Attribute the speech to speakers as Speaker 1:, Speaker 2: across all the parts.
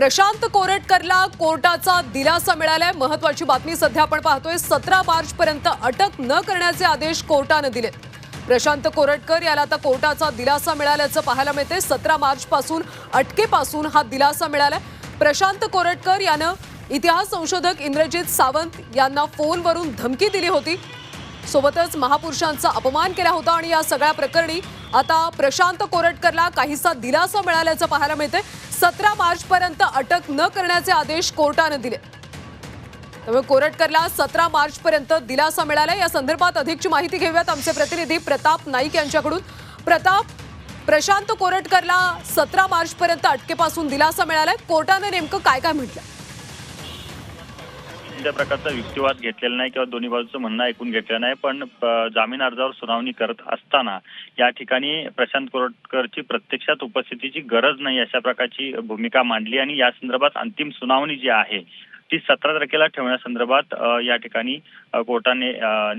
Speaker 1: प्रशांत कोरटकरला कोर्टाचा दिलासा मिळालाय. महत्वाची बातमी सध्या आपण पाहतोय. सतरा मार्च पर्यंत अटक न करण्याचे आदेश कोर्टानं दिले प्रशांत कोरटकर याला आता कोर्टाचा दिलासा मिळाल्याचं पाहायला मिळते सतरा मार्च पासून अटकेपासून हा दिलासा मिळालाय. प्रशांत कोरटकर यानं इतिहास संशोधक इंद्रजित सावंत यांना फोनवरून धमकी दिली होती. सोबतच महापुरुषांचा अपमान केला होता आणि या सगळ्या प्रकरणी आता प्रशांत कोरटकरला काहीसा दिलासा मिळाल्याचं पाहायला मिळते सतरा मार्च पर्यंत अटक न करण्याचे आदेश कोर्टानं दिले. त्यामुळे कोरटकरला सतरा मार्च पर्यंत दिलासा मिळाला या संदर्भात अधिकची माहिती घेऊयात आमचे प्रतिनिधी प्रताप नाईक यांच्याकडून. प्रताप प्रशांत कोरटकरला सतरा मार्च पर्यंत अटकेपासून दिलासा मिळालाय. कोर्टानं नेमकं काय काय म्हटलं?
Speaker 2: कोणत्या प्रकारचा युक्तिवाद घेतलेला नाही किंवा दोन्ही बाजूचं म्हणणं ऐकून घेतलेलं नाही पण जामीन अर्जावर सुनावणी करत असताना या ठिकाणी प्रशांत कोरटकरची प्रत्यक्षात उपस्थितीची गरज नाही अशा प्रकारची भूमिका मांडली आणि या संदर्भात अंतिम सुनावणी जी आहे ती सतरा तारखेला ठेवण्यासंदर्भात या ठिकाणी कोर्टाने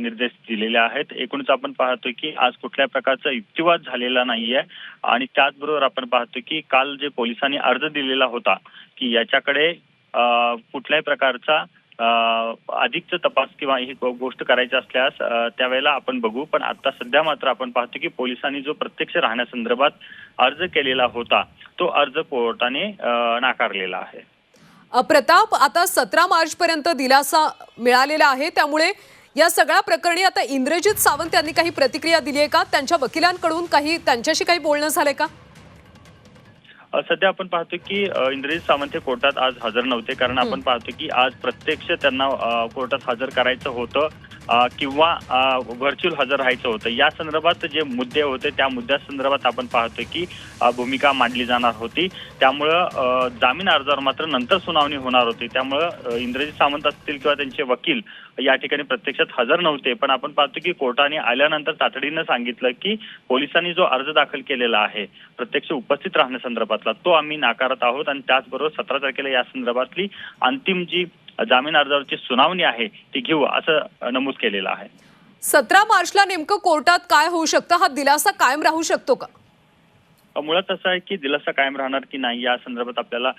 Speaker 2: निर्देश दिलेले आहेत. एकूणच आपण पाहतोय की आज कुठल्या प्रकारचा युक्तिवाद झालेला नाहीये आणि त्याचबरोबर आपण पाहतोय की काल जे पोलिसांनी अर्ज दिलेला होता की याच्याकडे कुठल्याही प्रकारचा अधिकचा तपास किंवा ही गोष्ट करायची असल्यास त्यावेळेला आपण बघू. पण आता सध्या मात्र आपण पाहतो की पोलिसांनी जो प्रत्यक्ष राहण्यासंदर्भात अर्ज केलेला होता तो अर्ज कोर्टाने नाकारलेला आहे.
Speaker 1: प्रताप आता सतरा मार्च पर्यंत दिलासा मिळालेला आहे. त्यामुळे या सगळ्या प्रकरणी आता इंद्रजित सावंत यांनी काही प्रतिक्रिया दिली आहे का? त्यांच्या वकिलांकडून काही त्यांच्याशी काही बोलणं झालंय का?
Speaker 2: सध्या आपण पाहतो की इंद्रजित सावंत हे कोर्टात आज हजर नव्हते. कारण आपण पाहतो की आज प्रत्यक्ष त्यांना कोर्टात हजर करायचं होतं. किंवा व्हर्च्युअल हजर राहायचं होतं. या संदर्भात जे मुद्दे होते त्या मुद्द्यासंदर्भात आपण पाहतोय की भूमिका मांडली जाणार होती. त्यामुळं जामीन अर्जावर मात्र नंतर सुनावणी होणार होती. त्यामुळं अ, इंद्रजित सावंत असतील किंवा त्यांचे वकील या ठिकाणी प्रत्यक्षात हजर नव्हते. पण आपण पाहतो की कोर्टाने आल्यानंतर तातडीनं सांगितलं की पोलिसांनी जो अर्ज दाखल केलेला आहे प्रत्यक्ष उपस्थित राहण्यासंदर्भातला तो आम्ही नाकारत आहोत. आणि त्याचबरोबर सतरा तारखेला या संदर्भातली अंतिम जी जामीन अर्जावरची सुनावणी आहे ती घेऊ असं नमूद केलेलं आहे.
Speaker 1: सतरा मार्चला नेमकं कोर्टात काय होऊ शकतं? हा दिलासा कायम राहू शकतो का?
Speaker 2: मुळात असं आहे की दिलासा कायम राहणार की नाही या संदर्भात आपल्याला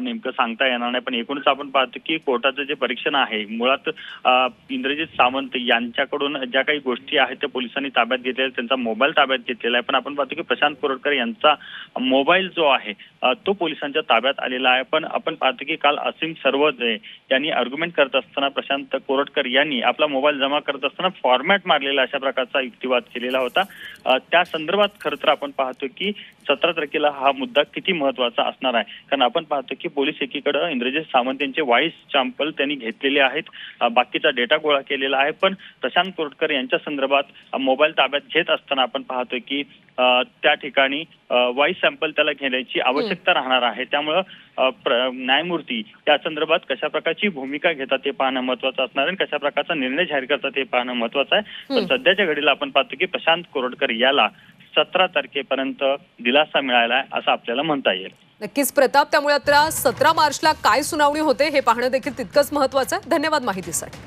Speaker 2: नेमकं सांगता येणार नाही. पण एकूणच आपण पाहतो की कोर्टाचं जे परीक्षण आहे मुळात इंद्रजित सावंत यांच्याकडून ज्या काही गोष्टी आहेत त्या पोलिसांनी ताब्यात घेतलेल्या त्यांचा मोबाईल ताब्यात घेतलेला आहे. पण आपण पाहतो की प्रशांत कोरटकर यांचा मोबाईल जो आहे तो पोलिसांच्या ताब्यात आलेला आहे. पण आपण पाहतो की काल असीम सर्वोदय यांनी आर्ग्युमेंट करत असताना प्रशांत कोरटकर यांनी आपला मोबाईल जमा करत असताना फॉर्मॅट मारलेला अशा प्रकारचा युक्तिवाद केलेला होता. त्या संदर्भात खरं तर आपण पाहतो की सतरा तारखेला हा मुद्दा किती महत्त्वाचा असणार आहे? कारण आपण पाहतो की पोलीस एकीकडे इंद्रजित सावंत यांचे वाईस सॅम्पल त्यांनी घेतलेले आहेत. बाकीचा डेटा गोळा केलेला आहे. पण प्रशांत कोरटकर यांच्या संदर्भात मोबाईल ताब्यात घेत असताना आपण पाहतोय की त्या ठिकाणी व्हॉइस सॅम्पल त्याला घेण्याची आवश्यकता राहणार आहे. त्यामुळं न्यायमूर्ती त्या संदर्भात कशा प्रकारची भूमिका घेतात ते पाहणं महत्वाचं असणार आणि कशा प्रकारचा निर्णय जाहीर करतात ते पाहणं महत्वाचं आहे. पण सध्याच्या घडीला आपण पाहतो की प्रशांत कोरटकर याला सतरा तारखेपर्यंत दिलासा मिळाला आहे असं आपल्याला म्हणता येईल.
Speaker 1: नक्कीच प्रताप त्यामुळे आता सतरा मार्चला काय सुनावणी होते हे पाहणं देखील तितकंच महत्वाचं आहे. धन्यवाद माहितीसाठी.